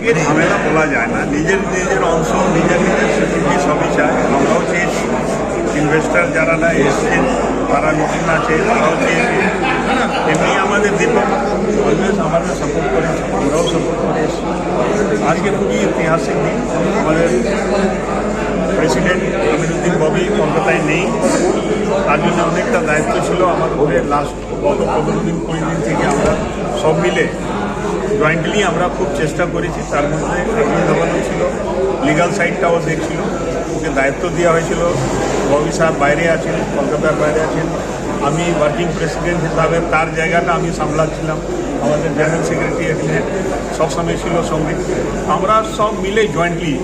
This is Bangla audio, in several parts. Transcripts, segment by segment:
কে ঝামেলা বলা যায় না। নিজের নিজের অংশ, নিজের নিজের সিকিউরিটি সবই চায়। আমরাও চেয়েছি। ইনভেস্টার যারা না এসছেন, তারা নতুন আছে তারাও চেয়েছে। এমনি আমাদের দীপক অলওয়েজ আমাদের সাপোর্ট করেছে আমরাও সাপোর্ট করে এসেছি। আজকে খুবই ঐতিহাসিক দিন। আমাদের প্রেসিডেন্ট আমিরুদ্দিন ববি কলকাতায় নেই। তার জন্য অনেকটা দায়িত্ব ছিল। আমার ঘরে লাস্ট গত পনেরো দিন কুড়ি দিন থেকে আমরা সব মিলে জয়েন্টলি আমরা খুব চেষ্টা করেছি, তার মধ্যে একজন ধবানো ছিল লিগাল সাইডটাও দেখছিল, ওকে দায়িত্ব দেওয়া হয়েছিল ববি সাহেব বাইরে আছেন, কলকাতার বাইরে আছেন, আমি ওয়ার্কিং প্রেসিডেন্ট হিসাবে তার জায়গাটা আমি সামলাচ্ছিলাম, আমাদের জেনারেল সেক্রেটারি এখানে সবসময় ছিল সঙ্গে আমরা সব মিলে জয়েন্টলি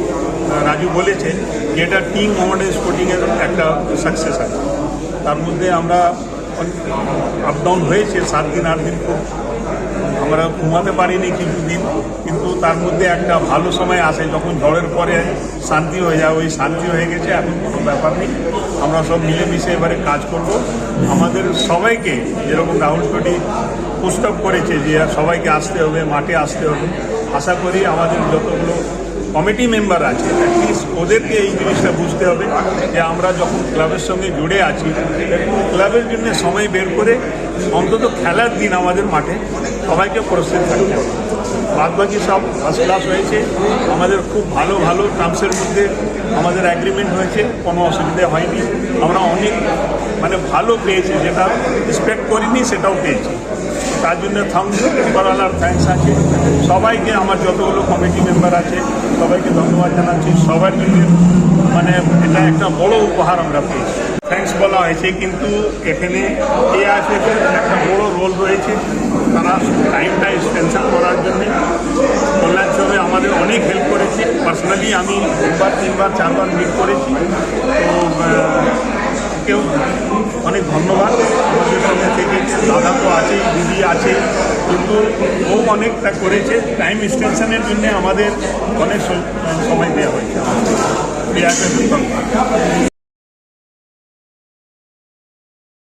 রাজু বলেছে যে এটা টিম মোহামেডান স্পোর্টিংয়ের একটা সাকসেস আছে। তার মধ্যে আমরা আপ ডাউন হয়েছে, সাত দিন, আট দিন খুব আমরা ঘুমাতে পারিনি কিছু দিন কিন্তু তার মধ্যে একটা ভালো সময় আসে, যখন ঝড়ের পরে শান্তি হয়ে যায়। ওই শান্তি হয়ে গেছে, এখন কোনো ব্যাপার নেই। আমরা সব মিলেমিশে এবারে কাজ করব। আমাদের সবাইকে, যেরকম রাহুল টোটি প্রস্তাব করেছে যে সবাইকে আসতে হবে, মাঠে আসতে হবে, আশা করি আমাদের যতগুলো কমিটি মেম্বার আছে অ্যাটলিস্ট ওদেরকে এই জিনিসটা বুঝতে হবে যে আমরা যখন ক্লাবের সঙ্গে জুড়ে আছি ক্লাবের জন্য সময় বের করে, অন্তত খেলার দিন আমাদের মাঠে সবাইকে প্রস্তুত থাকতে হবে। বাদ বাকি সব ফার্স্ট ক্লাস হয়েছে। আমাদের খুব ভালো ভালো টার্মসের মধ্যে আমাদের অ্যাগ্রিমেন্ট হয়েছে। কোনো অসুবিধা হয়নি। আমরা অনেক মানে ভালো পেয়েছি। যেটা এক্সপেক্ট করিনি, সেটাও পেয়েছি। তার জন্য থ্যাংক ওভারঅলার থ্যাংকস আছে। সবাইকে আমার যতগুলো কমিটি মেম্বার আছে, সবাইকে ধন্যবাদ জানাচ্ছি। সবার জন্য মানে এটা একটা বড় উপহার আমরা পেয়েছি। থ্যাংকস বলা হয়েছে, কিন্তু এখানে এআইএফএফ এর একটা বড় রোল রয়েছে। তারা টাইমটা এক্সটেনশন করার জন্য কল্যাণ চৌবে আমাদের অনেক হেল্প করেছে পার্সোনালি আমি দুবার, তিনবার, চারবার মিট করেছি। তো কেউ অনেক ধন্যবাদ। আমাদের সঙ্গে থেকে দাদা তো আছেই, দিদি আছে কিন্তু ও অনেকটা করেছে। টাইম এক্সটেনশনের জন্য আমাদের অনেক সম- সময় দেওয়া হয়েছে।